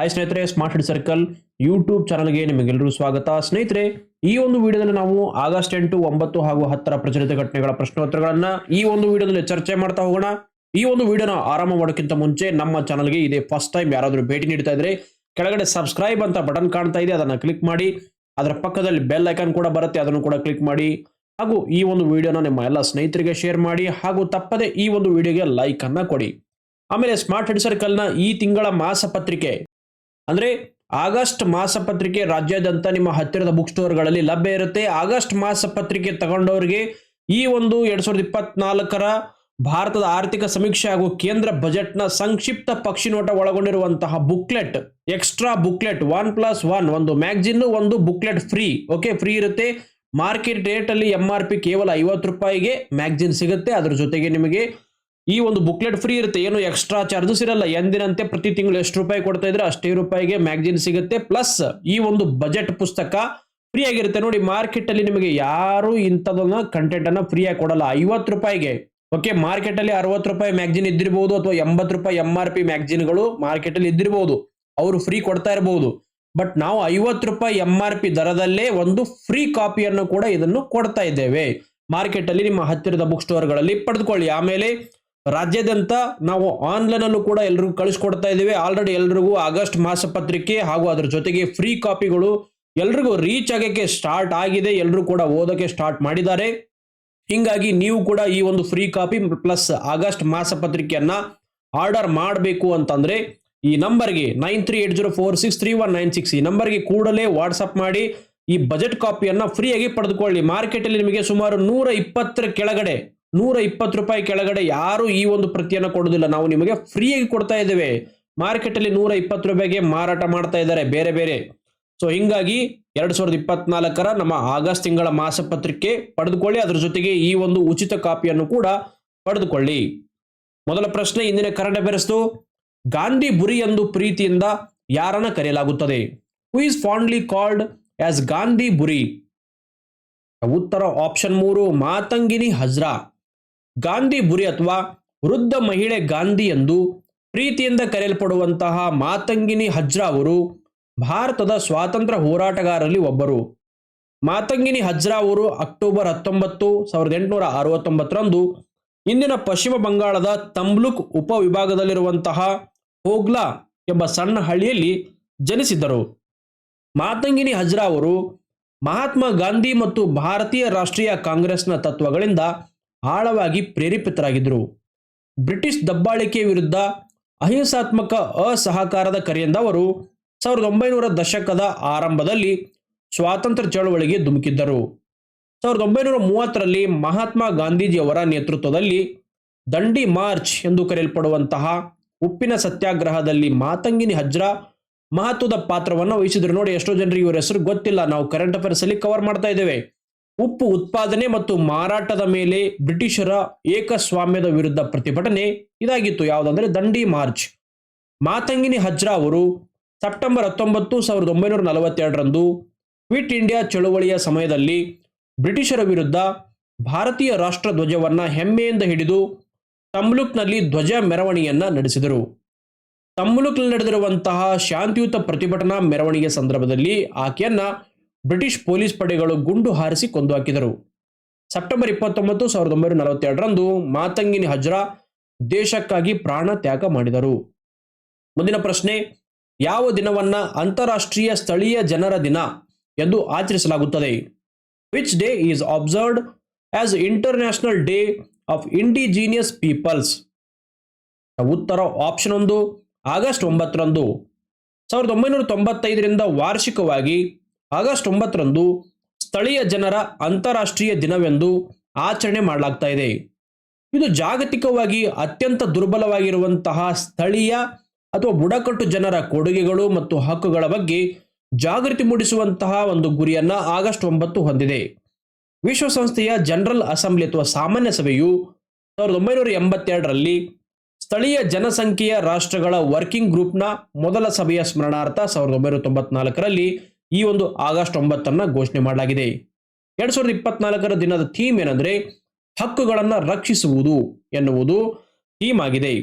Hi ಸ್ನೇಹಿತರೆ smart head circle YouTube ಚಾನಲ್ಗೆ ನಿಮಗೆಲ್ಲರೂ ಸ್ವಾಗತ. ಸ್ನೇಹಿತರೆ, ಈ ಒಂದು ವಿಡಿಯೋದಲ್ಲಿ ನಾವು ಆಗಸ್ಟ್ ಎಂಟು, ಒಂಬತ್ತು ಹಾಗೂ ಹತ್ತರ ಪ್ರಚಲಿತ ಘಟನೆಗಳ ಪ್ರಶ್ನೋತ್ತರಗಳನ್ನ ಈ ಒಂದು ವಿಡಿಯೋದಲ್ಲಿ ಚರ್ಚೆ ಮಾಡ್ತಾ ಹೋಗೋಣ. ಈ ಒಂದು ವಿಡಿಯೋನ ಆರಂಭ ಮಾಡೋಕ್ಕಿಂತ ಮುಂಚೆ ನಮ್ಮ ಚಾನಲ್ಗೆ ಇದೇ ಫಸ್ಟ್ ಟೈಮ್ ಯಾರಾದರೂ ಭೇಟಿ ನೀಡ್ತಾ ಇದ್ರೆ ಕೆಳಗಡೆ ಸಬ್ಸ್ಕ್ರೈಬ್ ಅಂತ ಬಟನ್ ಕಾಣ್ತಾ ಇದೆ, ಅದನ್ನು ಕ್ಲಿಕ್ ಮಾಡಿ. ಅದರ ಪಕ್ಕದಲ್ಲಿ ಬೆಲ್ ಐಕಾನ್ ಕೂಡ ಬರುತ್ತೆ, ಅದನ್ನು ಕೂಡ ಕ್ಲಿಕ್ ಮಾಡಿ. ಹಾಗೂ ಈ ಒಂದು ವಿಡಿಯೋನ ನಿಮ್ಮ ಎಲ್ಲ ಸ್ನೇಹಿತರಿಗೆ ಶೇರ್ ಮಾಡಿ. ಹಾಗೂ ತಪ್ಪದೆ ಈ ಒಂದು ವಿಡಿಯೋಗೆ ಲೈಕ್ ಅನ್ನ ಕೊಡಿ. ಆಮೇಲೆ ಸ್ಮಾರ್ಟ್ ಹೆಡ್ ಸರ್ಕಲ್ನ ಈ ತಿಂಗಳ ಮಾಸ ಪತ್ರಿಕೆ ಅಂದ್ರೆ ಆಗಸ್ಟ್ ಮಾಸ ಪತ್ರಿಕೆ ರಾಜ್ಯಾದ್ಯಂತ ನಿಮ್ಮ ಹತ್ತಿರದ ಬುಕ್ ಸ್ಟೋರ್ಗಳಲ್ಲಿ ಲಭ್ಯ ಇರುತ್ತೆ. ಆಗಸ್ಟ್ ಮಾಸ ಪತ್ರಿಕೆ ತಗೊಂಡವರಿಗೆ ಈ ಒಂದು ಎರಡ್ ಸಾವಿರದ ಇಪ್ಪತ್ನಾಲ್ಕರ ಭಾರತದ ಆರ್ಥಿಕ ಸಮೀಕ್ಷೆ ಹಾಗೂ ಕೇಂದ್ರ ಬಜೆಟ್ನ ಸಂಕ್ಷಿಪ್ತ ಪಕ್ಷಿನೋಟ ಒಳಗೊಂಡಿರುವಂತಹ booklet extra booklet one plus one ಒಂದು ಮ್ಯಾಗ್ಜಿನ್ ಒಂದು ಬುಕ್ಲೆಟ್ ಫ್ರೀ ಓಕೆ ಫ್ರೀ ಇರುತ್ತೆ. ಮಾರ್ಕೆಟ್ ರೇಟ್ ಅಲ್ಲಿ ಎಂ ಆರ್ ಪಿ ಕೇವಲ ಐವತ್ತು ರೂಪಾಯಿಗೆ ಮ್ಯಾಗ್ಜಿನ್ ಸಿಗುತ್ತೆ. ಅದ್ರ ಜೊತೆಗೆ ನಿಮಗೆ ಈ ಒಂದು ಬುಕ್ಲೆಟ್ ಫ್ರೀ ಇರುತ್ತೆ, ಏನು ಎಕ್ಸ್ಟ್ರಾ ಚಾರ್ಜಸ್ ಇರಲ್ಲ. ಎಂದಿನಂತೆ ಪ್ರತಿ ತಿಂಗಳು ಎಷ್ಟು ರೂಪಾಯಿ ಕೊಡ್ತಾ ಇದ್ರೆ ಅಷ್ಟೇ ರೂಪಾಯಿಗೆ ಮ್ಯಾಗ್ಜಿನ್ ಸಿಗುತ್ತೆ. ಪ್ಲಸ್ ಈ ಒಂದು ಬಜೆಟ್ ಪುಸ್ತಕ ಫ್ರೀ ಆಗಿರುತ್ತೆ. ನೋಡಿ ಮಾರ್ಕೆಟ್ ಅಲ್ಲಿ ನಿಮಗೆ ಯಾರು ಇಂಥದನ್ನ ಕಂಟೆಂಟ್ ಅನ್ನ ಫ್ರೀ ಆಗಿ ಕೊಡಲ್ಲ. ಐವತ್ತು ರೂಪಾಯಿಗೆ ಓಕೆ ಮಾರ್ಕೆಟ್ ಅಲ್ಲಿ ಅರವತ್ತು ರೂಪಾಯಿ ಮ್ಯಾಗ್ಜಿನ್ ಇದ್ದಿರಬಹುದು ಅಥವಾ ಎಂಬತ್ತು ರೂಪಾಯಿ ಎಂ ಆರ್ ಪಿ ಮ್ಯಾಗ್ಜಿನ್ಗಳು ಮಾರ್ಕೆಟ್ ಅಲ್ಲಿ ಇದ್ದಿರಬಹುದು ಅವರು ಫ್ರೀ ಕೊಡ್ತಾ ಇರಬಹುದು ಬಟ್ ನಾವು ಐವತ್ತು ರೂಪಾಯಿ ಎಂ ಆರ್ ಪಿ ದರದಲ್ಲೇ ಒಂದು ಫ್ರೀ ಕಾಪಿಯನ್ನು ಕೂಡ ಇದನ್ನು ಕೊಡ್ತಾ ಇದ್ದೇವೆ. ಮಾರ್ಕೆಟ್ ಅಲ್ಲಿ ನಿಮ್ಮ ಹತ್ತಿರದ ಬುಕ್ ಸ್ಟೋರ್ಗಳಲ್ಲಿ ಪಡೆದುಕೊಳ್ಳಿ. ಆಮೇಲೆ ರಾಜ್ಯಾದ್ಯಂತ ನಾವು ಆನ್ಲೈನ್ ಅಲ್ಲೂ ಕೂಡ ಎಲ್ರಿಗೂ ಕಳಿಸ್ಕೊಡ್ತಾ ಇದ್ದೇವೆ. ಆಲ್ರೆಡಿ ಎಲ್ರಿಗೂ ಆಗಸ್ಟ್ ಮಾಸ ಪತ್ರಿಕೆ ಹಾಗೂ ಅದ್ರ ಜೊತೆಗೆ ಫ್ರೀ ಕಾಪಿಗಳು ಎಲ್ರಿಗೂ ರೀಚ್ ಆಗಕ್ಕೆ ಸ್ಟಾರ್ಟ್ ಆಗಿದೆ. ಎಲ್ಲರೂ ಕೂಡ ಓದೋಕ್ಕೆ ಸ್ಟಾರ್ಟ್ ಮಾಡಿದ್ದಾರೆ. ಹಿಂಗಾಗಿ ನೀವು ಕೂಡ ಈ ಒಂದು ಫ್ರೀ ಕಾಪಿ ಪ್ಲಸ್ ಆಗಸ್ಟ್ ಮಾಸ ಪತ್ರಿಕೆಯನ್ನ ಆರ್ಡರ್ ಮಾಡಬೇಕು ಅಂತಂದ್ರೆ ಈ ನಂಬರ್ಗೆ nine three eight zero four six three one nine six ಈ ನಂಬರ್ಗೆ ಕೂಡಲೇ ವಾಟ್ಸಪ್ ಮಾಡಿ ಈ ಬಜೆಟ್ ಕಾಪಿಯನ್ನ ಫ್ರೀಯಾಗಿ ಪಡೆದುಕೊಳ್ಳಿ. ಮಾರ್ಕೆಟ್ ಅಲ್ಲಿ ನಿಮಗೆ ಸುಮಾರು ನೂರ ಇಪ್ಪತ್ತರ ಕೆಳಗಡೆ ನೂರ ಇಪ್ಪತ್ತು ರೂಪಾಯಿ ಕೆಳಗಡೆ ಯಾರು ಈ ಒಂದು ಪ್ರತಿಯನ್ನು ಕೊಡೋದಿಲ್ಲ ನಾವು ನಿಮಗೆ ಫ್ರೀಯಾಗಿ ಕೊಡ್ತಾ ಇದ್ದೇವೆ. ಮಾರ್ಕೆಟ್ ಅಲ್ಲಿ ನೂರ ಇಪ್ಪತ್ತು ರೂಪಾಯಿಗೆ ಮಾರಾಟ ಮಾಡ್ತಾ ಇದ್ದಾರೆ ಬೇರೆ ಬೇರೆ. ಸೊ ಹಿಂಗಾಗಿ ಎರಡ್ ಸಾವಿರದ ಇಪ್ಪತ್ನಾಲ್ಕರ ನಮ್ಮ ಆಗಸ್ಟ್ ತಿಂಗಳ ಮಾಸ ಪತ್ರಿಕೆ ಪಡೆದುಕೊಳ್ಳಿ. ಅದರ ಜೊತೆಗೆ ಈ ಒಂದು ಉಚಿತ ಕಾಪಿಯನ್ನು ಕೂಡ ಪಡೆದುಕೊಳ್ಳಿ. ಮೊದಲ ಪ್ರಶ್ನೆ, ಇಂದಿನ ಕರೆಂಟ್ ಬೆರೆಸ್ತು ಗಾಂಧಿ ಬುರಿ ಎಂದು ಪ್ರೀತಿಯಿಂದ ಯಾರನ್ನ ಕರೆಯಲಾಗುತ್ತದೆ? Who is fondly called as Gandhi Buri ಉತ್ತರ ಆಪ್ಷನ್ ಮೂರು, ಮಾತಂಗಿನಿ ಹಜ್ರಾ. ಗಾಂಧಿ ಬುರಿ ಅಥವಾ ವೃದ್ಧ ಮಹಿಳೆ ಗಾಂಧಿ ಎಂದು ಪ್ರೀತಿಯಿಂದ ಕರೆಯಲ್ಪಡುವಂತಹ ಮಾತಂಗಿನಿ ಹಜ್ರಾ ಅವರು ಭಾರತದ ಸ್ವಾತಂತ್ರ್ಯ ಹೋರಾಟಗಾರರಲ್ಲಿ ಒಬ್ಬರು. ಮಾತಂಗಿನಿ ಹಜ್ರಾ ಅವರು ಅಕ್ಟೋಬರ್ ಹತ್ತೊಂಬತ್ತು ಸಾವಿರದ ಎಂಟುನೂರ ಅರವತ್ತೊಂಬತ್ತರಂದು ಇಂದಿನ ಪಶ್ಚಿಮ ಬಂಗಾಳದ ತಮ್ಲುಕ್ ಉಪವಿಭಾಗದಲ್ಲಿರುವಂತಹ ಹೋಗ್ಲಾ ಎಂಬ ಸಣ್ಣ ಹಳ್ಳಿಯಲ್ಲಿ ಜನಿಸಿದ್ದರು. ಮಾತಂಗಿನಿ ಹಜ್ರಾ ಅವರು ಮಹಾತ್ಮ ಗಾಂಧಿ ಮತ್ತು ಭಾರತೀಯ ರಾಷ್ಟ್ರೀಯ ಕಾಂಗ್ರೆಸ್ನ ತತ್ವಗಳಿಂದ ಆಳವಾಗಿ ಪ್ರೇರೇಪಿತರಾಗಿದ್ದರು ಬ್ರಿಟಿಷ್ ದಬ್ಬಾಳಿಕೆ ವಿರುದ್ಧ ಅಹಿಂಸಾತ್ಮಕ ಅಸಹಕಾರದ ಕರೆಯಿಂದ ಅವರು ಸಾವಿರದ ಒಂಬೈನೂರ ದಶಕದ ಆರಂಭದಲ್ಲಿ ಸ್ವಾತಂತ್ರ್ಯ ಚಳವಳಿಗೆ ಧುಮುಕಿದ್ದರು. ಸಾವಿರದ ಒಂಬೈನೂರ ಮೂವತ್ತರಲ್ಲಿ ಮಹಾತ್ಮ ಗಾಂಧೀಜಿಯವರ ನೇತೃತ್ವದಲ್ಲಿ ದಂಡಿ ಮಾರ್ಚ್ ಎಂದು ಕರೆಯಲ್ಪಡುವಂತಹ ಉಪ್ಪಿನ ಸತ್ಯಾಗ್ರಹದಲ್ಲಿ ಮಾತಂಗಿನಿ ಹಜ್ರಾ ಮಹತ್ವದ ಪಾತ್ರವನ್ನು ವಹಿಸಿದ್ರು. ನೋಡಿ, ಎಷ್ಟೋ ಜನರಿಗೆ ಇವರ ಹೆಸರು ಗೊತ್ತಿಲ್ಲ. ನಾವು ಕರೆಂಟ್ ಅಫೇರ್ಸ್ ಅಲ್ಲಿ ಕವರ್ ಮಾಡ್ತಾ ಇದ್ದೇವೆ. ಉಪ್ಪು ಉತ್ಪಾದನೆ ಮತ್ತು ಮಾರಾಟದ ಮೇಲೆ ಬ್ರಿಟಿಷರ ಏಕಸ್ವಾಮ್ಯದ ವಿರುದ್ಧ ಪ್ರತಿಭಟನೆ ಇದಾಗಿತ್ತು. ಯಾವುದಂದ್ರೆ ದಂಡಿ ಮಾರ್ಚ್. ಮಾತಂಗಿನಿ ಹಜ್ರಾ ಅವರು ಸೆಪ್ಟೆಂಬರ್ ಹತ್ತೊಂಬತ್ತು ಸಾವಿರದ ಒಂಬೈನೂರ ನಲವತ್ತೆರಡರಂದು ಕ್ವಿಟ್ ಇಂಡಿಯಾ ಚಳುವಳಿಯ ಸಮಯದಲ್ಲಿ ಬ್ರಿಟಿಷರ ವಿರುದ್ಧ ಭಾರತೀಯ ರಾಷ್ಟ್ರ ಧ್ವಜವನ್ನು ಹೆಮ್ಮೆಯಿಂದ ಹಿಡಿದು ತಮ್ಲುಕ್ನಲ್ಲಿ ಧ್ವಜ ಮೆರವಣಿಗೆಯನ್ನು ನಡೆಸಿದರು. ತಮ್ಲುಕ್ನಲ್ಲಿ ನಡೆದಿರುವಂತಹ ಶಾಂತಿಯುತ ಪ್ರತಿಭಟನಾ ಮೆರವಣಿಗೆ ಸಂದರ್ಭದಲ್ಲಿ ಆಕೆಯನ್ನ ಬ್ರಿಟಿಷ್ ಪೊಲೀಸ್ ಪಡೆಗಳು ಗುಂಡು ಹಾರಿಸಿ ಕೊಂದು ಹಾಕಿದರು ಸೆಪ್ಟೆಂಬರ್ ಇಪ್ಪತ್ತೊಂಬತ್ತು, ಸಾವಿರದ ಒಂಬೈನೂರ ನಲವತ್ತೆರಡರಂದು ಮಾತಂಗಿನಿ ಹಜ್ರಾ ದೇಶಕ್ಕಾಗಿ ಪ್ರಾಣ ತ್ಯಾಗ ಮಾಡಿದರು. ಮುಂದಿನ ಪ್ರಶ್ನೆ, ಯಾವ ದಿನವನ್ನ ಅಂತಾರಾಷ್ಟ್ರೀಯ ಸ್ಥಳೀಯ ಜನರ ದಿನ ಎಂದು ಆಚರಿಸಲಾಗುತ್ತದೆ? Which day is observed as international day of indigenous peoples ಉತ್ತರ ಆಪ್ಷನ್ ಒಂದು, ಆಗಸ್ಟ್ ಒಂಬತ್ತರಂದು. ಸಾವಿರದ ಒಂಬೈನೂರ ತೊಂಬತ್ತೈದರಿಂದ ವಾರ್ಷಿಕವಾಗಿ ಆಗಸ್ಟ್ ಒಂಬತ್ತರಂದು ಸ್ಥಳೀಯ ಜನರ ಅಂತಾರಾಷ್ಟ್ರೀಯ ದಿನವೆಂದು ಆಚರಣೆ ಮಾಡಲಾಗ್ತಾ ಇದೆ. ಇದು ಜಾಗತಿಕವಾಗಿ ಅತ್ಯಂತ ದುರ್ಬಲವಾಗಿರುವಂತಹ ಸ್ಥಳೀಯ ಅಥವಾ ಬುಡಕಟ್ಟು ಜನರ ಕೊಡುಗೆಗಳು ಮತ್ತು ಹಕ್ಕುಗಳ ಬಗ್ಗೆ ಜಾಗೃತಿ ಮೂಡಿಸುವಂತಹ ಒಂದು ಗುರಿಯನ್ನ ಆಗಸ್ಟ್ ಒಂಬತ್ತು ಹೊಂದಿದೆ. ವಿಶ್ವಸಂಸ್ಥೆಯ ಜನರಲ್ ಅಸೆಂಬ್ಲಿ ಅಥವಾ ಸಾಮಾನ್ಯ ಸಭೆಯು ಸಾವಿರದ ಒಂಬೈನೂರ ಎಂಬತ್ತೆರಡರಲ್ಲಿ ಸ್ಥಳೀಯ ಜನಸಂಖ್ಯೆಯ ರಾಷ್ಟ್ರಗಳ ವರ್ಕಿಂಗ್ ಗ್ರೂಪ್ನ ಮೊದಲ ಸಭೆಯ ಸ್ಮರಣಾರ್ಥ ಸಾವಿರದ ಒಂಬೈನೂರ ತೊಂಬತ್ನಾಲ್ಕರಲ್ಲಿ ಈ ಒಂದು ಆಗಸ್ಟ್ ಒಂಬತ್ತನ್ನ ಘೋಷಣೆ ಮಾಡಲಾಗಿದೆ. ಎರಡ್ ಸಾವಿರದ ಇಪ್ಪತ್ನಾಲ್ಕರ ದಿನದ ಥೀಮ್ ಏನಂದ್ರೆ ಹಕ್ಕುಗಳನ್ನು ರಕ್ಷಿಸುವುದು ಎನ್ನುವುದು ಥೀಮ್ ಆಗಿದೆ.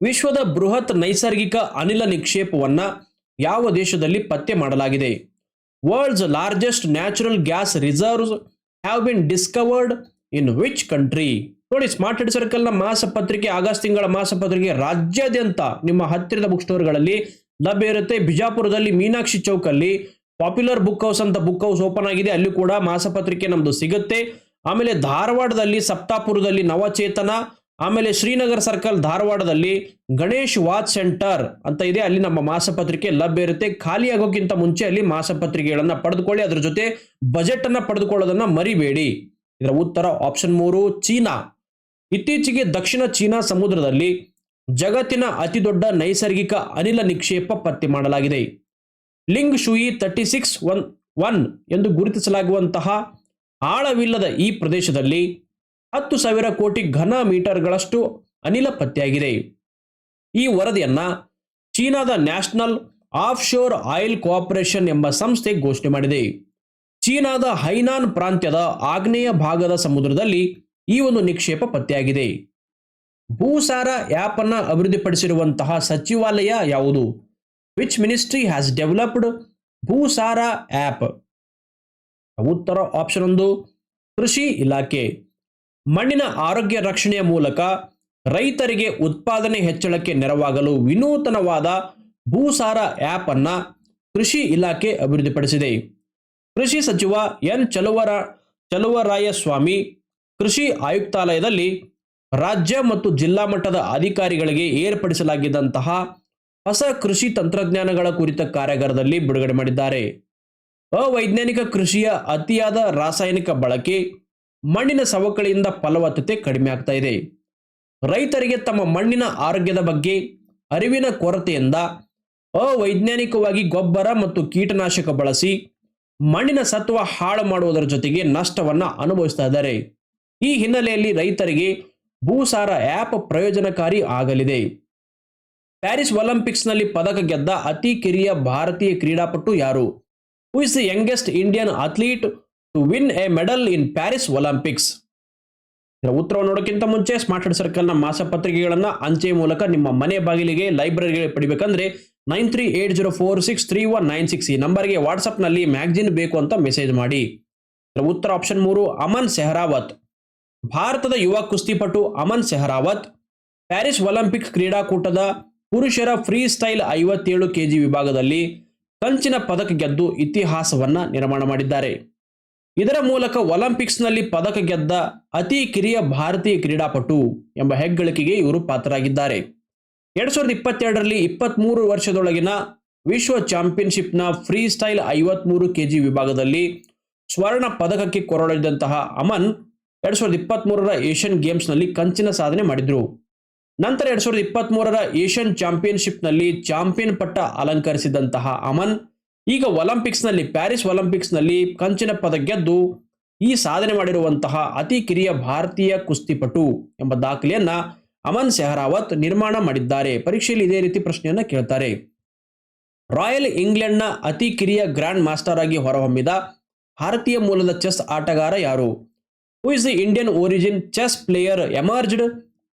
ವಿಶ್ವದ ಬೃಹತ್ ನೈಸರ್ಗಿಕ ಅನಿಲ ನಿಕ್ಷೇಪವನ್ನ ಯಾವ ದೇಶದಲ್ಲಿ ಪತ್ತೆ ಮಾಡಲಾಗಿದೆ? World's largest natural gas reserves have been discovered in which country? ನೋಡಿ, ಸ್ಮಾರ್ಟ್ ಹೆಡ್ ಸರ್ಕಲ್ನ ಮಾಸಪತ್ರಿಕೆ, ಆಗಸ್ಟ್ ತಿಂಗಳ ಮಾಸಪತ್ರಿಕೆ ರಾಜ್ಯಾದ್ಯಂತ ನಿಮ್ಮ ಹತ್ತಿರದ ಬುಕ್ ಸ್ಟೋರ್ಗಳಲ್ಲಿ ಲಭ್ಯ ಇರುತ್ತೆ. ಬಿಜಾಪುರದಲ್ಲಿ ಮೀನಾಕ್ಷಿ ಚೌಕಲ್ಲಿ ಪಾಪ್ಯುಲರ್ ಬುಕ್ ಹೌಸ್ ಅಂತ ಬುಕ್ ಹೌಸ್ ಓಪನ್ ಆಗಿದೆ. ಅಲ್ಲಿ ಕೂಡ ಮಾಸಪತ್ರಿಕೆ ನಮ್ದು ಸಿಗುತ್ತೆ. ಆಮೇಲೆ ಧಾರವಾಡದಲ್ಲಿ, ಸಪ್ತಾಪುರದಲ್ಲಿ ನವಚೇತನ, ಆಮೇಲೆ ಶ್ರೀನಗರ್ ಸರ್ಕಲ್ ಧಾರವಾಡದಲ್ಲಿ ಗಣೇಶ್ ವಾಚ್ ಸೆಂಟರ್ ಅಂತ ಇದೆ. ಅಲ್ಲಿ ನಮ್ಮ ಮಾಸಪತ್ರಿಕೆ ಲಭ್ಯ ಇರುತ್ತೆ. ಖಾಲಿ ಆಗೋಕ್ಕಿಂತ ಮುಂಚೆ ಅಲ್ಲಿ ಮಾಸಪತ್ರಿಕೆಗಳನ್ನ ಪಡೆದುಕೊಳ್ಳಿ. ಅದರ ಜೊತೆ ಬಜೆಟ್ ಅನ್ನ ಪಡೆದುಕೊಳ್ಳೋದನ್ನ ಮರಿಬೇಡಿ. ಇದರ ಉತ್ತರ ಆಪ್ಷನ್ ಮೂರು, ಚೀನಾ. ಇತ್ತೀಚೆಗೆ ದಕ್ಷಿಣ ಚೀನಾ ಸಮುದ್ರದಲ್ಲಿ ಜಗತ್ತಿನ ಅತಿದೊಡ್ಡ ನೈಸರ್ಗಿಕ ಅನಿಲ ನಿಕ್ಷೇಪ ಪತ್ತೆ ಮಾಡಲಾಗಿದೆ. Ling Shui thirty six one one ಎಂದು ಗುರುತಿಸಲಾಗುವಂತಹ ಆಳವಿಲ್ಲದ ಈ ಪ್ರದೇಶದಲ್ಲಿ ಹತ್ತು ಸಾವಿರ ಕೋಟಿ ಘನ ಮೀಟರ್ಗಳಷ್ಟು ಅನಿಲ ಪತ್ತೆಯಾಗಿದೆ. ಈ ವರದಿಯನ್ನ ಚೀನಾದ national offshore oil cooperation ಎಂಬ ಸಂಸ್ಥೆ ಘೋಷಣೆ ಮಾಡಿದೆ. ಚೀನಾದ ಹೈನಾನ್ ಪ್ರಾಂತ್ಯದ ಆಗ್ನೇಯ ಭಾಗದ ಸಮುದ್ರದಲ್ಲಿ ಈ ಒಂದು ನಿಕ್ಷೇಪ ಪತ್ತೆಯಾಗಿದೆ. ಭೂಸಾರ ಆ್ಯಪ್ ಅನ್ನು ಅಭಿವೃದ್ಧಿಪಡಿಸಿರುವಂತಹ ಸಚಿವಾಲಯ ಯಾವುದು? Which ministry has developed Bhusara app? ಉತ್ತರ ಆಪ್ಷನ್ ಒಂದು, ಕೃಷಿ ಇಲಾಖೆ. ಮಣ್ಣಿನ ಆರೋಗ್ಯ ರಕ್ಷಣೆಯ ಮೂಲಕ ರೈತರಿಗೆ ಉತ್ಪಾದನೆ ಹೆಚ್ಚಳಕ್ಕೆ ನೆರವಾಗಲು ವಿನೂತನವಾದ ಭೂಸಾರ ಆ್ಯಪ್ ಅನ್ನ ಕೃಷಿ ಇಲಾಖೆ ಅಭಿವೃದ್ಧಿಪಡಿಸಿದೆ. ಕೃಷಿ ಸಚಿವ ಎನ್. ಚಲುವರ, ಚಲುವರಾಯಸ್ವಾಮಿ ಕೃಷಿ ಆಯುಕ್ತಾಲಯದಲ್ಲಿ ರಾಜ್ಯ ಮತ್ತು ಜಿಲ್ಲಾ ಮಟ್ಟದ ಅಧಿಕಾರಿಗಳಿಗೆ ಏರ್ಪಡಿಸಲಾಗಿದ್ದಂತಹ ಹೊಸ ಕೃಷಿ ತಂತ್ರಜ್ಞಾನಗಳ ಕುರಿತ ಕಾರ್ಯಾಗಾರದಲ್ಲಿ ಬಿಡುಗಡೆ ಮಾಡಿದ್ದಾರೆ. ಅವೈಜ್ಞಾನಿಕ ಕೃಷಿಯ ಅತಿಯಾದ ರಾಸಾಯನಿಕ ಬಳಕೆ ಮಣ್ಣಿನ ಸವಕಳಿಯಿಂದ ಫಲವತ್ತತೆ ಕಡಿಮೆ ಆಗ್ತಾ ಇದೆ. ರೈತರಿಗೆ ತಮ್ಮ ಮಣ್ಣಿನ ಆರೋಗ್ಯದ ಬಗ್ಗೆ ಅರಿವಿನ ಕೊರತೆಯಿಂದ ಅವೈಜ್ಞಾನಿಕವಾಗಿ ಗೊಬ್ಬರ ಮತ್ತು ಕೀಟನಾಶಕ ಬಳಸಿ ಮಣ್ಣಿನ ಸತ್ವ ಹಾಳು ಮಾಡುವುದರ ಜೊತೆಗೆ ನಷ್ಟವನ್ನ ಅನುಭವಿಸ್ತಾ ಇದ್ದಾರೆ. ಈ ಹಿನ್ನೆಲೆಯಲ್ಲಿ ರೈತರಿಗೆ ಭೂಸಾರ ಆ್ಯಪ್ ಪ್ರಯೋಜನಕಾರಿ ಆಗಲಿದೆ. ಪ್ಯಾರಿಸ್ ಒಲಿಂಪಿಕ್ಸ್ನಲ್ಲಿ ಪದಕ ಗೆದ್ದ ಅತಿ ಕಿರಿಯ ಭಾರತೀಯ ಕ್ರೀಡಾಪಟು ಯಾರು? Who is the youngest Indian athlete to win a medal in Paris Olympics ಇದರ ಉತ್ತರವನ್ನು ನೋಡೋಕ್ಕಿಂತ ಮುಂಚೆ ಸ್ಮಾರ್ಟ್ ಸರ್ಕಲ್ನ ಮಾಸಪತ್ರಿಕೆಗಳನ್ನು ಅಂಚೆ ಮೂಲಕ ನಿಮ್ಮ ಮನೆ ಬಾಗಿಲಿಗೆ ಲೈಬ್ರರಿಗೆ ಪಡಿಬೇಕಂದ್ರೆ nine three eight zero four six three one nine six ಈ ನಂಬರ್ಗೆ ವಾಟ್ಸಪ್ನಲ್ಲಿ ಮ್ಯಾಗ್ಜಿನ್ ಬೇಕು ಅಂತ ಮೆಸೇಜ್ ಮಾಡಿ. ಉತ್ತರ ಆಪ್ಷನ್ ಮೂರು, ಅಮನ್ ಸೆಹರಾವತ್. ಭಾರತದ ಯುವ ಕುಸ್ತಿಪಟು ಅಮನ್ ಸೆಹರಾವತ್, ಪ್ಯಾರಿಸ್ ಒಲಿಂಪಿಕ್ ಕ್ರೀಡಾಕೂಟದ ಪುರುಷರ ಫ್ರೀ ಸ್ಟೈಲ್ ಐವತ್ತೇಳು ಕೆಜಿ ವಿಭಾಗದಲ್ಲಿ ಕಂಚಿನ ಪದಕ ಗೆದ್ದು ಇತಿಹಾಸವನ್ನು ನಿರ್ಮಾಣ ಮಾಡಿದ್ದಾರೆ. ಇದರ ಮೂಲಕ ಒಲಿಂಪಿಕ್ಸ್ನಲ್ಲಿ ಪದಕ ಗೆದ್ದ ಅತಿ ಕಿರಿಯ ಭಾರತೀಯ ಕ್ರೀಡಾಪಟು ಎಂಬ ಹೆಗ್ಗಳಿಕೆಗೆ ಇವರು ಪಾತ್ರರಾಗಿದ್ದಾರೆ. ಎರಡ್ ಸಾವಿರದ ಇಪ್ಪತ್ತೆರಡರಲ್ಲಿ ಇಪ್ಪತ್ಮೂರು ವರ್ಷದೊಳಗಿನ ವಿಶ್ವ ಚಾಂಪಿಯನ್ಶಿಪ್ನ ಫ್ರೀ ಸ್ಟೈಲ್ ಐವತ್ಮೂರು ಕೆಜಿ ವಿಭಾಗದಲ್ಲಿ ಸ್ವರ್ಣ ಪದಕಕ್ಕೆ ಕೊರಳಿದಂತಹ ಅಮನ್ ಎರಡ್ ಸಾವಿರದ ಇಪ್ಪತ್ಮೂರರ ಏಷ್ಯನ್ ಗೇಮ್ಸ್ನಲ್ಲಿ ಕಂಚಿನ ಸಾಧನೆ ಮಾಡಿದ್ರು. ನಂತರ ಎರಡ್ ಸಾವಿರದ ಇಪ್ಪತ್ತ್ ಮೂರರ ಏಷ್ಯನ್ ಚಾಂಪಿಯನ್ಶಿಪ್ನಲ್ಲಿ ಚಾಂಪಿಯನ್ ಪಟ್ಟ ಅಲಂಕರಿಸಿದಂತಹ ಅಮನ್, ಈಗ ಒಲಿಂಪಿಕ್ಸ್ನಲ್ಲಿ, ಪ್ಯಾರಿಸ್ ಒಲಿಂಪಿಕ್ಸ್ನಲ್ಲಿ ಕಂಚಿನ ಪದಕ ಗೆದ್ದು ಈ ಸಾಧನೆ ಮಾಡಿರುವಂತಹ ಅತಿ ಕಿರಿಯ ಭಾರತೀಯ ಕುಸ್ತಿಪಟು ಎಂಬ ದಾಖಲೆಯನ್ನ ಅಮನ್ ಸೆಹರಾವತ್ ನಿರ್ಮಾಣ ಮಾಡಿದ್ದಾರೆ. ಪರೀಕ್ಷೆಯಲ್ಲಿ ಇದೇ ರೀತಿ ಪ್ರಶ್ನೆಯನ್ನು ಕೇಳ್ತಾರೆ. ರಾಯಲ್ ಇಂಗ್ಲೆಂಡ್ನ ಅತಿ ಕಿರಿಯ ಗ್ರ್ಯಾಂಡ್ ಮಾಸ್ಟರ್ ಆಗಿ ಹೊರಹೊಮ್ಮಿದ ಭಾರತೀಯ ಮೂಲದ ಚೆಸ್ ಆಟಗಾರ ಯಾರು? Who is the Indian origin chess player emerged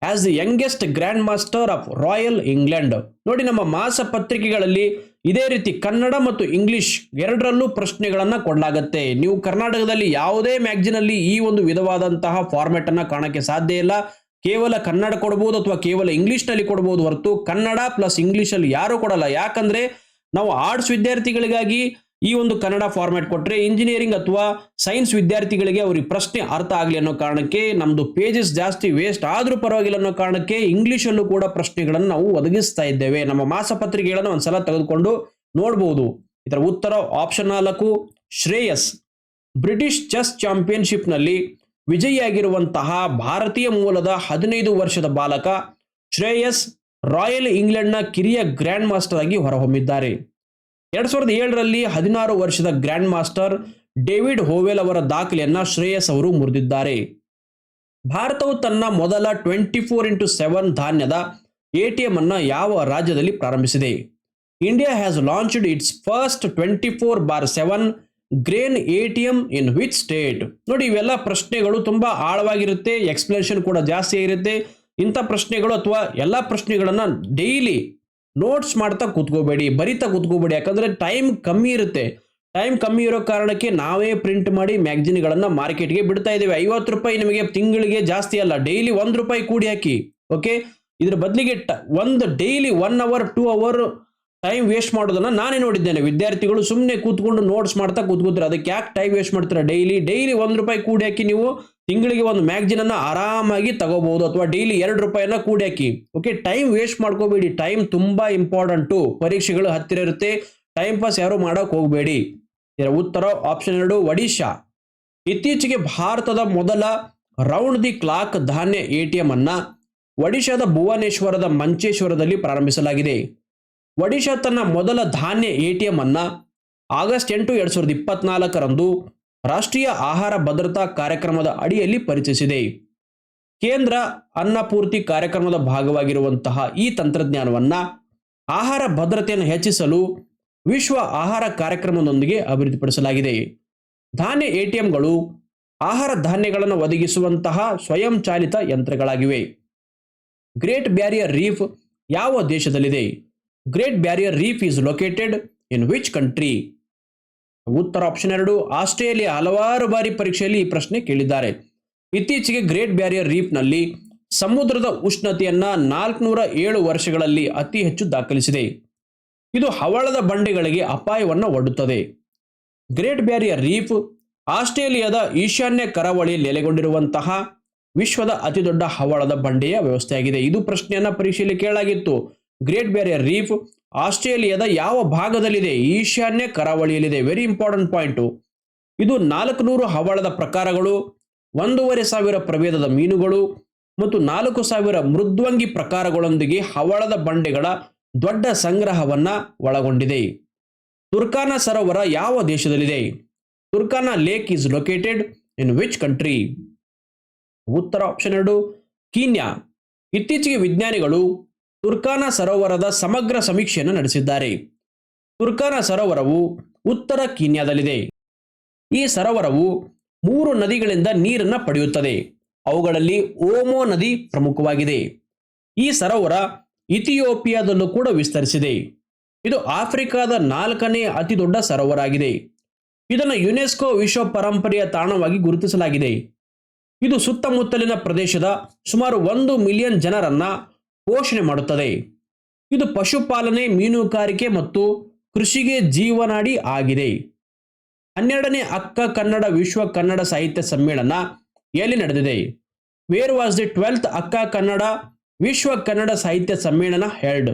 as the youngest grand master of royal England ನೋಡಿ, ನಮ್ಮ ಮಾಸ ಪತ್ರಿಕೆಗಳಲ್ಲಿ ಇದೇ ರೀತಿ ಕನ್ನಡ ಮತ್ತು ಇಂಗ್ಲಿಷ್ ಎರಡರಲ್ಲೂ ಪ್ರಶ್ನೆಗಳನ್ನು ಕೊಡಲಾಗುತ್ತೆ ನೀವು ಕರ್ನಾಟಕದಲ್ಲಿ ಯಾವುದೇ ಮ್ಯಾಗಜಿನಲ್ಲಿ ಈ ಒಂದು ವಿಧವಾದಂತಹ ಫಾರ್ಮೆಟ್ ಅನ್ನ ಕಾಣಕ್ಕೆ ಸಾಧ್ಯ ಇಲ್ಲ. ಕೇವಲ ಕನ್ನಡ ಕೊಡಬಹುದು ಅಥವಾ ಕೇವಲ ಇಂಗ್ಲಿಷ್ನಲ್ಲಿ ಕೊಡಬಹುದು ಹೊರತು ಕನ್ನಡ ಪ್ಲಸ್ ಇಂಗ್ಲಿಷ್ ಯಾರೂ ಯಾರು ಕೊಡಲ್ಲ. ಯಾಕಂದ್ರೆ ನಾವು ಆರ್ಟ್ಸ್ ವಿದ್ಯಾರ್ಥಿಗಳಿಗಾಗಿ ಈ ಒಂದು ಕನ್ನಡ ಫಾರ್ಮ್ಯಾಟ್ ಕೊಟ್ಟರೆ ಇಂಜಿನಿಯರಿಂಗ್ ಅಥವಾ ಸೈನ್ಸ್ ವಿದ್ಯಾರ್ಥಿಗಳಿಗೆ ಅವ್ರಿಗೆ ಪ್ರಶ್ನೆ ಅರ್ಥ ಆಗಲಿ ಅನ್ನೋ ಕಾರಣಕ್ಕೆ ನಮ್ಮದು ಪೇಜಸ್ ಜಾಸ್ತಿ ವೇಸ್ಟ್ ಆದರೂ ಪರವಾಗಿಲ್ಲ ಅನ್ನೋ ಕಾರಣಕ್ಕೆ ಇಂಗ್ಲೀಷಲ್ಲೂ ಕೂಡ ಪ್ರಶ್ನೆಗಳನ್ನು ನಾವು ಒದಗಿಸ್ತಾ ಇದ್ದೇವೆ. ನಮ್ಮ ಮಾಸಪತ್ರಿಕೆಗಳನ್ನು ಒಂದ್ಸಲ ತೆಗೆದುಕೊಂಡು ನೋಡಬಹುದು ಇದರ ಉತ್ತರ ಆಪ್ಷನ್ ನಾಲ್ಕು, ಶ್ರೇಯಸ್. ಬ್ರಿಟಿಷ್ ಚೆಸ್ ಚಾಂಪಿಯನ್ಶಿಪ್ನಲ್ಲಿ ವಿಜಯಿಯಾಗಿರುವಂತಹ ಭಾರತೀಯ ಮೂಲದ ಹದಿನೈದು ವರ್ಷದ ಬಾಲಕ ಶ್ರೇಯಸ್ ರಾಯಲ್ ಇಂಗ್ಲೆಂಡ್ನ ಕಿರಿಯ ಗ್ರ್ಯಾಂಡ್ ಮಾಸ್ಟರ್ ಆಗಿ ಹೊರಹೊಮ್ಮಿದ್ದಾರೆ. ಎರಡ್ ಸಾವಿರದ ಏಳರಲ್ಲಿ ಹದಿನಾರು ವರ್ಷದ ಗ್ರ್ಯಾಂಡ್ ಮಾಸ್ಟರ್ ಡೇವಿಡ್ ಹೋವೆಲ್ ಅವರ ದಾಖಲೆಯನ್ನ ಶ್ರೇಯಸ್ ಅವರು ಮುರಿದಿದ್ದಾರೆ. ಭಾರತವು ತನ್ನ ಮೊದಲ ಟ್ವೆಂಟಿ ಫೋರ್ ಇಂಟು ಸೆವೆನ್ ಧಾನ್ಯದ ಎಟಿಎಂ ಅನ್ನ ಯಾವ ರಾಜ್ಯದಲ್ಲಿ ಪ್ರಾರಂಭಿಸಿದೆ? India has launched its first twenty four bar seven grain ATM in which state? ನೋಡಿ, ಇವೆಲ್ಲ ಪ್ರಶ್ನೆಗಳು ತುಂಬಾ ಆಳವಾಗಿರುತ್ತೆ, ಎಕ್ಸ್ಪ್ಲನೇಷನ್ ಕೂಡ ಜಾಸ್ತಿ ಇರುತ್ತೆ ಇಂಥ ಪ್ರಶ್ನೆಗಳು ಅಥವಾ ಎಲ್ಲ ಪ್ರಶ್ನೆಗಳನ್ನು ಡೈಲಿ ನೋಟ್ಸ್ ಮಾಡ್ತಾ ಕೂತ್ಕೋಬೇಡಿ, ಬರಿತಾ ಕೂತ್ಕೋಬೇಡಿ. ಯಾಕಂದರೆ ಟೈಮ್ ಕಮ್ಮಿ ಇರುತ್ತೆ. ಟೈಮ್ ಕಮ್ಮಿ ಇರೋ ಕಾರಣಕ್ಕೆ ನಾವೇ ಪ್ರಿಂಟ್ ಮಾಡಿ ಮ್ಯಾಗ್ಜಿನ್ಗಳನ್ನು ಮಾರ್ಕೆಟ್ಗೆ ಬಿಡ್ತಾ ಇದ್ದೇವೆ. ಐವತ್ತು ರೂಪಾಯಿ ನಿಮಗೆ ತಿಂಗಳಿಗೆ ಜಾಸ್ತಿ ಅಲ್ಲ. ಡೈಲಿ ಒಂದು ರೂಪಾಯಿ ಕೂಡಿ ಹಾಕಿ ಓಕೆ ಇದ್ರ ಬದಲಿಗೆ ಟ, ಒಂದು daily one hour two hour time waste ಮಾಡೋದನ್ನು ನಾನೇ ನೋಡಿದ್ದೇನೆ. ವಿದ್ಯಾರ್ಥಿಗಳು ಸುಮ್ಮನೆ ಕೂತ್ಕೊಂಡು ನೋಟ್ಸ್ ಮಾಡ್ತಾ ಕೂತ್ಕೋತಾರೆ. ಅದಕ್ಕೆ ಯಾಕೆ ಟೈಮ್ ವೇಸ್ಟ್ ಮಾಡ್ತಾರೆ? ಡೈಲಿ ಡೈಲಿ ಒಂದು ರೂಪಾಯಿ ಕೂಡಿ ಹಾಕಿ ನೀವು ತಿಂಗಳಿಗೆ ಒಂದು ಮ್ಯಾಗ್ಜಿನ್ ಅನ್ನ ಆರಾಮಾಗಿ ತಗೋಬಹುದು ಅಥವಾ ಡೈಲಿ ಎರಡು ರೂಪಾಯಿನ ಕೂಡಿ ಹಾಕಿ ಓಕೆ ಟೈಮ್ ವೇಸ್ಟ್ ಮಾಡ್ಕೋಬೇಡಿ. ಟೈಮ್ ತುಂಬಾ ಇಂಪಾರ್ಟೆಂಟು ಪರೀಕ್ಷೆಗಳು ಹತ್ತಿರ ಇರುತ್ತೆ. ಟೈಮ್ ಪಾಸ್ ಯಾರು ಮಾಡೋಕ್ ಹೋಗಬೇಡಿ. ಉತ್ತರ ಆಪ್ಷನ್ ಎರಡು, ಒಡಿಶಾ. ಇತ್ತೀಚೆಗೆ ಭಾರತದ ಮೊದಲ ರೌಂಡ್ ದಿ ಕ್ಲಾಕ್ ಧಾನ್ಯ ಎ ಟಿ ಎಂ ಅನ್ನ ಒಡಿಶಾದ ಭುವನೇಶ್ವರದ ಮಂಚೇಶ್ವರದಲ್ಲಿ ಪ್ರಾರಂಭಿಸಲಾಗಿದೆ. ಒಡಿಶಾ ತನ್ನ ಮೊದಲ ಧಾನ್ಯ ಎ ಟಿ ಎಂ ಅನ್ನ ಆಗಸ್ಟ್ ಎಂಟು, ಎರಡ್ ಸಾವಿರದ ಇಪ್ಪತ್ನಾಲ್ಕರಂದು ರಾಷ್ಟ್ರೀಯ ಆಹಾರ ಭದ್ರತಾ ಕಾರ್ಯಕ್ರಮದ ಅಡಿಯಲ್ಲಿ ಪರಿಚಯಿಸಿದೆ. ಕೇಂದ್ರ ಅನ್ನಪೂರ್ತಿ ಕಾರ್ಯಕ್ರಮದ ಭಾಗವಾಗಿರುವಂತಹ ಈ ತಂತ್ರಜ್ಞಾನವನ್ನ ಆಹಾರ ಭದ್ರತೆಯನ್ನು ಹೆಚ್ಚಿಸಲು ವಿಶ್ವ ಆಹಾರ ಕಾರ್ಯಕ್ರಮದೊಂದಿಗೆ ಅಭಿವೃದ್ಧಿಪಡಿಸಲಾಗಿದೆ. ಧಾನ್ಯ ಎಟಿಎಂಗಳು ಆಹಾರ ಧಾನ್ಯಗಳನ್ನು ಒದಗಿಸುವಂತಹ ಸ್ವಯಂಚಾಲಿತ ಯಂತ್ರಗಳಾಗಿವೆ. ಗ್ರೇಟ್ ಬ್ಯಾರಿಯರ್ ರೀಫ್ ಯಾವ ದೇಶದಲ್ಲಿದೆ? Great barrier reef is located in which country? ಉತ್ತರ ಆಪ್ಷನ್ ಎರಡು, ಆಸ್ಟ್ರೇಲಿಯಾ ಹಲವಾರು ಬಾರಿ ಪರೀಕ್ಷೆಯಲ್ಲಿ ಈ ಪ್ರಶ್ನೆ ಕೇಳಿದ್ದಾರೆ. ಇತ್ತೀಚೆಗೆ ಗ್ರೇಟ್ ಬ್ಯಾರಿಯರ್ ರೀಫ್ನಲ್ಲಿ ಸಮುದ್ರದ ಉಷ್ಣತೆಯನ್ನ ನಾಲ್ಕುನೂರ ಏಳು ವರ್ಷಗಳಲ್ಲಿ ಅತಿ ಹೆಚ್ಚು ದಾಖಲಿಸಿದೆ. ಇದು ಹವಳದ ಬಂಡೆಗಳಿಗೆ ಅಪಾಯವನ್ನು ಒಡ್ಡುತ್ತದೆ. ಗ್ರೇಟ್ ಬ್ಯಾರಿಯರ್ ರೀಫ್ ಆಸ್ಟ್ರೇಲಿಯಾದ ಈಶಾನ್ಯ ಕರಾವಳಿ ನೆಲೆಗೊಂಡಿರುವಂತಹ ವಿಶ್ವದ ಅತಿದೊಡ್ಡ ಹವಳದ ಬಂಡೆಯ ವ್ಯವಸ್ಥೆಯಾಗಿದೆ. ಇದು ಪ್ರಶ್ನೆಯನ್ನ ಪರೀಕ್ಷೆಯಲ್ಲಿ ಕೇಳಲಾಗಿತ್ತು. ಗ್ರೇಟ್ ಬ್ಯಾರಿಯರ್ ರೀಫ್, ಆಸ್ಟ್ರೇಲಿಯಾದ ಯಾವ ಭಾಗದಲ್ಲಿದೆ? ಈಶಾನ್ಯ ಕರಾವಳಿಯಲ್ಲಿದೆ. ವೆರಿ ಇಂಪಾರ್ಟೆಂಟ್ ಪಾಯಿಂಟು ಇದು ನಾಲ್ಕುನೂರು ಹವಳದ ಪ್ರಕಾರಗಳು, ಒಂದೂವರೆ ಸಾವಿರ ಪ್ರಭೇದದ ಮೀನುಗಳು ಮತ್ತು ನಾಲ್ಕು ಸಾವಿರ ಮೃದ್ವಂಗಿ ಪ್ರಕಾರಗಳೊಂದಿಗೆ ಹವಳದ ಬಂಡೆಗಳ ದೊಡ್ಡ ಸಂಗ್ರಹವನ್ನ ಒಳಗೊಂಡಿದೆ. ತುರ್ಕಾನ ಸರೋವರ ಯಾವ ದೇಶದಲ್ಲಿದೆ? Turkana lake is located in which country? ಉತ್ತರ ಆಪ್ಷನ್ ಎರಡು, ಕೀನ್ಯಾ. ಇತ್ತೀಚೆಗೆ ವಿಜ್ಞಾನಿಗಳು ತುರ್ಕಾನ ಸರೋವರದ ಸಮಗ್ರ ಸಮೀಕ್ಷೆಯನ್ನು ನಡೆಸಿದ್ದಾರೆ. ತುರ್ಕಾನ ಸರೋವರವು ಉತ್ತರ ಕೀನ್ಯಾದಲ್ಲಿದೆ. ಈ ಸರೋವರವು ಮೂರು ನದಿಗಳಿಂದ ನೀರನ್ನು ಪಡೆಯುತ್ತದೆ. ಅವುಗಳಲ್ಲಿ ಓಮೋ ನದಿ ಪ್ರಮುಖವಾಗಿದೆ. ಈ ಸರೋವರ ಇಥಿಯೋಪಿಯಾದಲ್ಲೂ ಕೂಡ ವಿಸ್ತರಿಸಿದೆ. ಇದು ಆಫ್ರಿಕಾದ ನಾಲ್ಕನೇ ಅತಿ ದೊಡ್ಡ ಸರೋವರ ಆಗಿದೆ ಇದನ್ನು ಯುನೆಸ್ಕೋ ವಿಶ್ವ ಪರಂಪರೆಯ ತಾಣವಾಗಿ ಗುರುತಿಸಲಾಗಿದೆ. ಇದು ಸುತ್ತಮುತ್ತಲಿನ ಪ್ರದೇಶದ ಸುಮಾರು ಒಂದು ಮಿಲಿಯನ್ ಜನರನ್ನ ಪೋಷಣೆ ಮಾಡುತ್ತದೆ. ಇದು ಪಶುಪಾಲನೆ, ಮೀನುಗಾರಿಕೆ ಮತ್ತು ಕೃಷಿಗೆ ಜೀವನಾಡಿ ಆಗಿದೆ. ಹನ್ನೆರಡನೇ ಅಕ್ಕ ಕನ್ನಡ ವಿಶ್ವ ಕನ್ನಡ ಸಾಹಿತ್ಯ ಸಮ್ಮೇಳನ ಎಲ್ಲಿ ನಡೆದಿದೆ? ವೇರ್ ವಾಸ್ ದಿ ಟ್ವೆಲ್ತ್ ಅಕ್ಕ ಕನ್ನಡ ವಿಶ್ವ ಕನ್ನಡ ಸಾಹಿತ್ಯ ಸಮ್ಮೇಳನ ಹೆಲ್ಡ್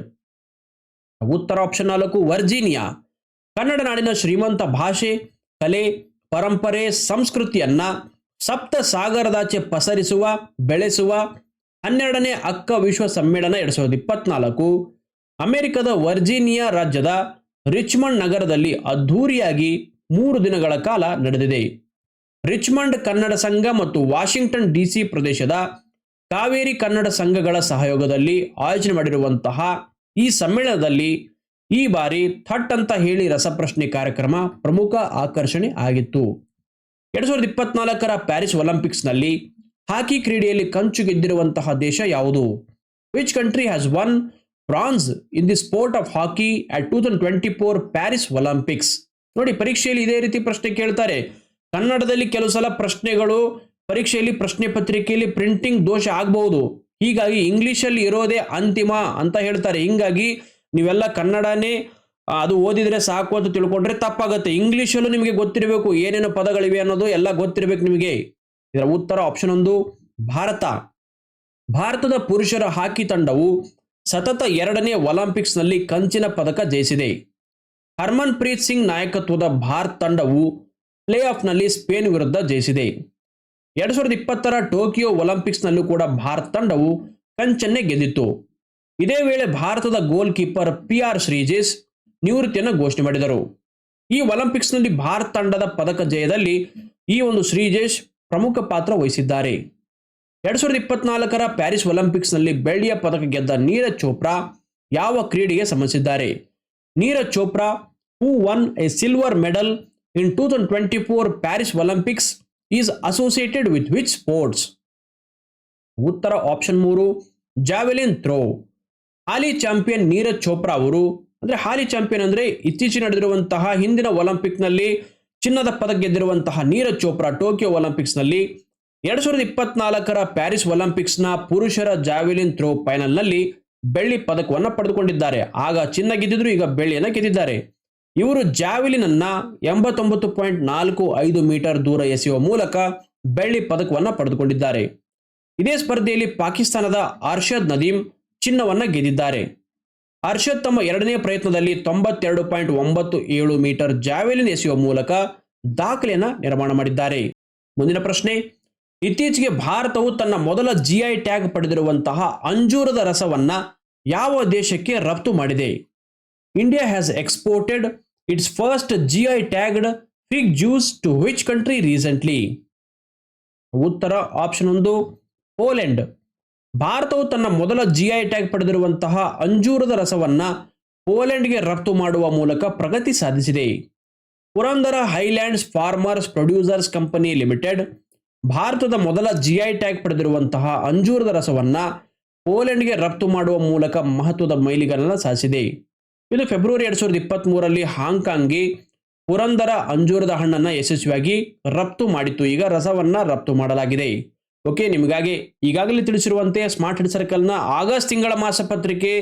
ಉತ್ತರ ಆಪ್ಷನ್ ನಾಲ್ಕು, ವರ್ಜೀನಿಯಾ. ಕನ್ನಡ ನಾಡಿನ ಶ್ರೀಮಂತ ಭಾಷೆ, ಕಲೆ, ಪರಂಪರೆ, ಸಂಸ್ಕೃತಿಯನ್ನ ಸಪ್ತ ಸಾಗರದಾಚೆ ಪಸರಿಸುವ, ಬೆಳೆಸುವ ಹನ್ನೆರಡನೇ ಅಕ್ಕ ವಿಶ್ವ ಸಮ್ಮೇಳನ ಎರಡ್ ಸಾವಿರದ ಇಪ್ಪತ್ನಾಲ್ಕು. ಅಮೆರಿಕದ ವರ್ಜೀನಿಯಾ ರಾಜ್ಯದ ರಿಚ್ಮಂಡ್ ನಗರದಲ್ಲಿ ಅದ್ಧೂರಿಯಾಗಿ ಮೂರು ದಿನಗಳ ಕಾಲ ನಡೆದಿದೆ. ರಿಚ್ಮಂಡ್ ಕನ್ನಡ ಸಂಘ ಮತ್ತು ವಾಷಿಂಗ್ಟನ್ ಡಿಸಿ ಪ್ರದೇಶದ ಕಾವೇರಿ ಕನ್ನಡ ಸಂಘಗಳ ಸಹಯೋಗದಲ್ಲಿ ಆಯೋಜನೆ ಮಾಡಿರುವಂತಹ ಈ ಸಮ್ಮೇಳನದಲ್ಲಿ ಈ ಬಾರಿ ಥಟ್ ಅಂತ ಹೇಳಿ ರಸಪ್ರಶ್ನೆ ಕಾರ್ಯಕ್ರಮ ಪ್ರಮುಖ ಆಕರ್ಷಣೆ ಆಗಿತ್ತು. ಎರಡ್ ಸಾವಿರದ ಇಪ್ಪತ್ನಾಲ್ಕರ ಪ್ಯಾರಿಸ್ ಒಲಿಂಪಿಕ್ಸ್ನಲ್ಲಿ ಹಾಕಿ ಕ್ರೀಡೆಯಲ್ಲಿ ಕಂಚು ಗೆದ್ದಿರುವಂತಹ ದೇಶ ಯಾವುದು? Which country has won bronze in the sport of hockey at two thousand twenty four Paris Olympics ನೋಡಿ, ಪರೀಕ್ಷೆಯಲ್ಲಿ ಇದೇ ರೀತಿ ಪ್ರಶ್ನೆ ಕೇಳ್ತಾರೆ. ಕನ್ನಡದಲ್ಲಿ ಕೆಲವು ಸಲ ಪ್ರಶ್ನೆಗಳು, ಪರೀಕ್ಷೆಯಲ್ಲಿ ಪ್ರಶ್ನೆ ಪತ್ರಿಕೆಯಲ್ಲಿ ಪ್ರಿಂಟಿಂಗ್ ದೋಷ ಆಗಬಹುದು. ಹೀಗಾಗಿ ಇಂಗ್ಲಿಷಲ್ಲಿ ಇರೋದೇ ಅಂತಿಮ ಅಂತ ಹೇಳ್ತಾರೆ. ಹಿಂಗಾಗಿ ನೀವೆಲ್ಲ ಕನ್ನಡನೇ ಅದು ಓದಿದ್ರೆ ಸಾಕು ಅಂತ ತಿಳ್ಕೊಂಡ್ರೆ ತಪ್ಪಾಗುತ್ತೆ. ಇಂಗ್ಲೀಷಲ್ಲೂ ನಿಮಗೆ ಗೊತ್ತಿರಬೇಕು ಏನೇನು ಪದಗಳಿವೆ ಅನ್ನೋದು ಎಲ್ಲ ಗೊತ್ತಿರಬೇಕು ನಿಮಗೆ. ಇದರ ಉತ್ತರ ಆಪ್ಷನ್ ಒಂದು ಭಾರತ. ಭಾರತದ ಪುರುಷರ ಹಾಕಿ ತಂಡವು ಸತತ ಎರಡನೇ ಒಲಿಂಪಿಕ್ಸ್ನಲ್ಲಿ ಕಂಚಿನ ಪದಕ ಜಯಿಸಿದೆ. ಹರ್ಮನ್ ಪ್ರೀತ್ ಸಿಂಗ್ ನಾಯಕತ್ವದ ಭಾರತ ತಂಡವು ಪ್ಲೇ ಆಫ್ನಲ್ಲಿ ಸ್ಪೇನ್ ವಿರುದ್ಧ ಜಯಿಸಿದೆ. ಎರಡ್ ಸಾವಿರದ ಇಪ್ಪತ್ತರ ಟೋಕಿಯೋ ಒಲಿಂಪಿಕ್ಸ್ನಲ್ಲೂ ಕೂಡ ಭಾರತ ತಂಡವು ಕಂಚನ್ನೇ ಗೆದ್ದಿತ್ತು. ಇದೇ ವೇಳೆ ಭಾರತದ goalkeeper P R Sreejesh ನಿವೃತ್ತಿಯನ್ನು ಘೋಷಣೆ ಮಾಡಿದರು. ಈ ಒಲಿಂಪಿಕ್ಸ್ನಲ್ಲಿ ಭಾರತ ತಂಡದ ಪದಕ ಜಯದಲ್ಲಿ ಈ ಒಂದು ಶ್ರೀಜೇಶ್ ಪ್ರಮುಖ ಪಾತ್ರ ವಹಿಸಿದ್ದಾರೆ. ಎರಡ್ ಸಾವಿರದ ಇಪ್ಪತ್ನಾಲ್ಕರ ಪ್ಯಾರಿಸ್ ಒಲಿಂಪಿಕ್ಸ್ನಲ್ಲಿ ಬೆಳ್ಳಿಯ ಪದಕ ಗೆದ್ದ ನೀರಜ್ ಚೋಪ್ರಾ ಯಾವ ಕ್ರೀಡೆಗೆ ಸಂಬಂಧಿಸಿದ್ದಾರೆ? Neeraj Chopra who won a silver medal in two thousand twenty four Paris Olympics is associated with which sports ಉತ್ತರ ಆಪ್ಷನ್ ಮೂರು ಜಾವೆಲಿನ್ ಥ್ರೋ ಹಾಲಿ ಚಾಂಪಿಯನ್ ನೀರಜ್ ಚೋಪ್ರಾ ಅವರು, ಅಂದ್ರೆ ಹಾಲಿ ಚಾಂಪಿಯನ್ ಅಂದ್ರೆ ಇತ್ತೀಚೆಗೆ ನಡೆದಿರುವಂತಹ ಹಿಂದಿನ ಒಲಿಂಪಿಕ್ನಲ್ಲಿ ಚಿನ್ನದ ಪದಕ ಗೆದ್ದಿರುವಂತಹ ನೀರಜ್ ಚೋಪ್ರಾ ಟೋಕಿಯೋ ಒಲಿಂಪಿಕ್ಸ್ನಲ್ಲಿ ಎರಡ್ ಸಾವಿರದ ಇಪ್ಪತ್ನಾಲ್ಕರ ಪ್ಯಾರಿಸ್ ಒಲಿಂಪಿಕ್ಸ್ನ ಪುರುಷರ ಜಾವೆಲಿನ್ ಥ್ರೋ ಫೈನಲ್ನಲ್ಲಿ ಬೆಳ್ಳಿ ಪದಕವನ್ನು ಪಡೆದುಕೊಂಡಿದ್ದಾರೆ. ಆಗ ಚಿನ್ನ ಗೆದ್ದಿದ್ರು ಈಗ ಬೆಳ್ಳಿಯನ್ನು ಗೆದ್ದಿದ್ದಾರೆ. ಇವರು ಜಾವೆಲಿನ್ ಅನ್ನ ಎಂಬತ್ತೊಂಬತ್ತು ಪಾಯಿಂಟ್ ನಾಲ್ಕು ಐದು ಮೀಟರ್ ದೂರ ಎಸೆಯುವ ಮೂಲಕ ಬೆಳ್ಳಿ ಪದಕವನ್ನು ಪಡೆದುಕೊಂಡಿದ್ದಾರೆ. ಇದೇ ಸ್ಪರ್ಧೆಯಲ್ಲಿ ಪಾಕಿಸ್ತಾನದ ಅರ್ಷದ್ ನದೀಮ್ ಚಿನ್ನವನ್ನ ಗೆದ್ದಿದ್ದಾರೆ. ಹರ್ಷದ್ ತಮ್ಮ ಎರಡನೇ ಪ್ರಯತ್ನದಲ್ಲಿ ತೊಂಬತ್ತೆರಡು ಪಾಯಿಂಟ್ ಒಂಬತ್ತು ಏಳು ಮೀಟರ್ ಜಾವೆಲಿನ್ ಎಸೆಯುವ ಮೂಲಕ ದಾಖಲೆಯನ್ನು ನಿರ್ಮಾಣ ಮಾಡಿದ್ದಾರೆ. ಮುಂದಿನ ಪ್ರಶ್ನೆ, ಇತ್ತೀಚೆಗೆ ಭಾರತವು ತನ್ನ ಮೊದಲ ಜಿಐ ಟ್ಯಾಗ್ ಪಡೆದಿರುವಂತಹ ಅಂಜೂರದ ರಸವನ್ನ ಯಾವ ದೇಶಕ್ಕೆ ರಫ್ತು ಮಾಡಿದೆ? India has exported its first GI tagged fig juice to which country recently ಉತ್ತರ ಆಪ್ಷನ್ ಒಂದು ಪೋಲೆಂಡ್ ಭಾರತವು ತನ್ನ ಮೊದಲ ಜಿಐ ಟ್ಯಾಗ್ ಪಡೆದಿರುವಂತಹ ಅಂಜೂರದ ರಸವನ್ನ ಪೋಲೆಂಡ್ಗೆ ರಫ್ತು ಮಾಡುವ ಮೂಲಕ ಪ್ರಗತಿ ಸಾಧಿಸಿದೆ. Purandar highlands farmers producers company limited ಭಾರತದ ಮೊದಲ ಜಿಐ ಟ್ಯಾಗ್ ಪಡೆದಿರುವಂತಹ ಅಂಜೂರದ ರಸವನ್ನ ಪೋಲೆಂಡ್ಗೆ ರಫ್ತು ಮಾಡುವ ಮೂಲಕ ಮಹತ್ವದ ಮೈಲಿಗಲ್ಲನ್ನು ಸಾಧಿಸಿದೆ. ಇದು ಫೆಬ್ರವರಿ ಎರಡ್ ಸಾವಿರದ ಇಪ್ಪತ್ತ್ ಮೂರರಲ್ಲಿ ಹಾಂಗ್ಕಾಂಗ್ಗೆ ಪುರಂದರ ಅಂಜೂರದ ಹಣ್ಣನ್ನು ಯಶಸ್ವಿಯಾಗಿ ರಫ್ತು ಮಾಡಿತ್ತು. ಈಗ ರಸವನ್ನ ರಫ್ತು ಮಾಡಲಾಗಿದೆ. ಓಕೆ ನಿಮಗಾಗಿ ಈಗಾಗಲೇ ತಿಳಿಸಿರುವಂತೆ ಸ್ಮಾರ್ಟ್ ಹೆಡ್ ಸರ್ಕಲ್ನ ಆಗಸ್ಟ್ ತಿಂಗಳ ಮಾಸಪತ್ರಿಕೆ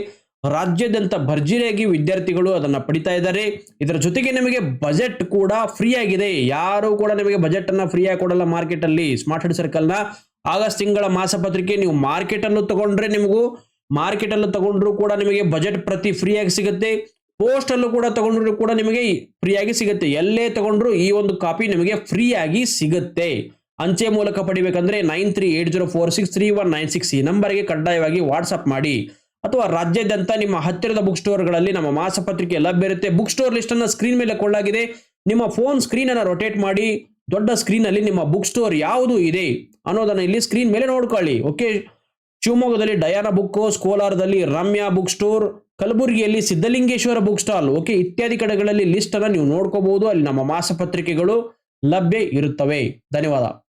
ರಾಜ್ಯಾದ್ಯಂತ ಭರ್ಜರಿಯಾಗಿ ವಿದ್ಯಾರ್ಥಿಗಳು ಅದನ್ನ ಪಡಿತಾ ಇದ್ದಾರೆ. ಇದರ ಜೊತೆಗೆ ನಿಮಗೆ ಬಜೆಟ್ ಕೂಡ ಫ್ರೀ ಆಗಿದೆ. ಯಾರು ಕೂಡ ನಿಮಗೆ ಬಜೆಟ್ ಅನ್ನ ಫ್ರೀ ಆಗಿ ಕೊಡಲ್ಲ ಮಾರ್ಕೆಟ್ ಅಲ್ಲಿ ಸ್ಮಾರ್ಟ್ ಹೆಡ್ ಸರ್ಕಲ್ನ ಆಗಸ್ಟ್ ತಿಂಗಳ ಮಾಸಪತ್ರಿಕೆ. ನೀವು ಮಾರ್ಕೆಟ್ ಅನ್ನು ತಗೊಂಡ್ರೆ ನಿಮಗೂ ಮಾರ್ಕೆಟ್ ಅಲ್ಲೂ ತಗೊಂಡ್ರು ಕೂಡ ನಿಮಗೆ ಬಜೆಟ್ ಪ್ರತಿ ಫ್ರೀಯಾಗಿ ಸಿಗುತ್ತೆ. ಪೋಸ್ಟ್ ಅಲ್ಲೂ ಕೂಡ ತಗೊಂಡ್ರು ಕೂಡ ನಿಮಗೆ ಫ್ರೀ ಆಗಿ ಸಿಗುತ್ತೆ. ಎಲ್ಲೇ ತಗೊಂಡ್ರು ಈ ಒಂದು ಕಾಪಿ ನಿಮಗೆ ಫ್ರೀಯಾಗಿ ಸಿಗುತ್ತೆ. ಅಂಚೆ ಮೂಲಕ ಪಡಿಬೇಕಂದ್ರೆ nine three eight zero four six three one nine six ಈ ನಂಬರ್ಗೆ ಕಡ್ಡಾಯವಾಗಿ ವಾಟ್ಸಪ್ ಮಾಡಿ. ಅಥವಾ ರಾಜ್ಯಾದ್ಯಂತ ನಿಮ್ಮ ಹತ್ತಿರದ ಬುಕ್ ಸ್ಟೋರ್ಗಳಲ್ಲಿ ನಮ್ಮ ಮಾಸಪತ್ರಿಕೆ ಲಭ್ಯ ಇರುತ್ತೆ. ಬುಕ್ ಸ್ಟೋರ್ ಲಿಸ್ಟ್ ಅನ್ನ ಸ್ಕ್ರೀನ್ ಮೇಲೆ ಕೊಳ್ಳಾಗಿದೆ. ನಿಮ್ಮ ಫೋನ್ ಸ್ಕ್ರೀನ್ ಅನ್ನ ರೊಟೇಟ್ ಮಾಡಿ. ದೊಡ್ಡ ಸ್ಕ್ರೀನ್ ಅಲ್ಲಿ ನಿಮ್ಮ ಬುಕ್ ಸ್ಟೋರ್ ಯಾವುದು ಇದೆ ಅನ್ನೋದನ್ನ ಇಲ್ಲಿ ಸ್ಕ್ರೀನ್ ಮೇಲೆ ನೋಡ್ಕೊಳ್ಳಿ. ಓಕೆ? ಶಿವಮೊಗ್ಗದಲ್ಲಿ ಡಯಾನ ಬುಕ್ ಕೋಲಾರದಲ್ಲಿ ರಮ್ಯಾ ಬುಕ್ ಸ್ಟೋರ್, ಕಲಬುರಗಿಯಲ್ಲಿ ಸಿದ್ಧಲಿಂಗೇಶ್ವರ ಬುಕ್ ಸ್ಟಾಲ್, ಓಕೆ? ಇತ್ಯಾದಿ ಕಡೆಗಳಲ್ಲಿ ಲಿಸ್ಟ್ ಅನ್ನ ನೀವು ನೋಡ್ಕೋಬಹುದು ಅಲ್ಲಿ ನಮ್ಮ ಮಾಸಪತ್ರಿಕೆಗಳು ಲಭ್ಯ ಇರುತ್ತವೆ. ಧನ್ಯವಾದ.